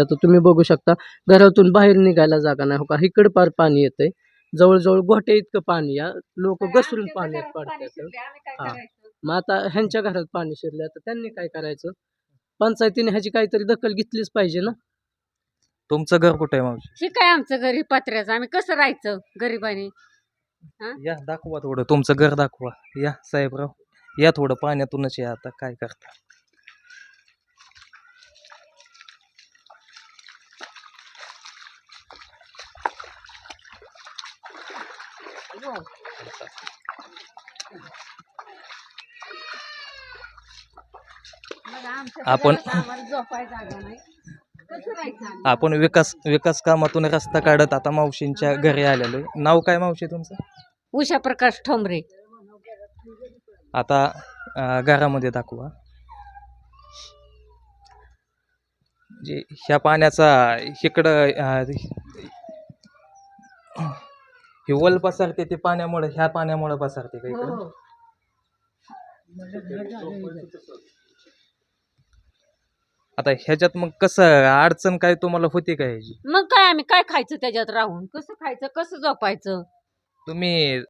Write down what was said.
आता तुम्ही बघू शकता. घरातून बाहेर निघायला जागा नाही हो का? इकडं पार पाणी येतंय. जवळजवळ गोटे इतकं पाणी या. लोक घसरून पाण्यात पडतात. हा. मग आता ह्यांच्या घरात पाणी शिरलं तर त्यांनी काय करायचं? पंचायतीने ह्याची काहीतरी दखल घेतलीच पाहिजे ना? तुमचं घर कुठे आहे मावशी? हे काय आमचं घरी? पत्र्याचं. आम्ही कसं राहायचं गरिबाने? या दाखवा थोडं. तुमचं घर दाखवा. या साहेबराव. या थोडं पाण्यातूनच या आता. काय करता? आपण- झोपाय जागा नाही. कसं राहायचं आम्ही? आपण विकास विकास कामातून रस्ता काढत आता मावशींच्या घरी आलेलो आहे. नाव काय मावशी तुमचं? उषा प्रकाश ठोंबरे. आता अं, घरामध्ये दाखवा. जे ह्या पाण्याचा इकडं अं, हे वल पसरते ते पाण्यामुळे ह्या पाण्यामुळे पसरते का इकडं हो. आता ह्याच्यात मग कसं अडचण काय तुम्हाला होती का ह्याची? मग काय आम्ही काय खायचं त्याच्यात राहून? कसं खायचं कसं झोपायचं? तुम्ही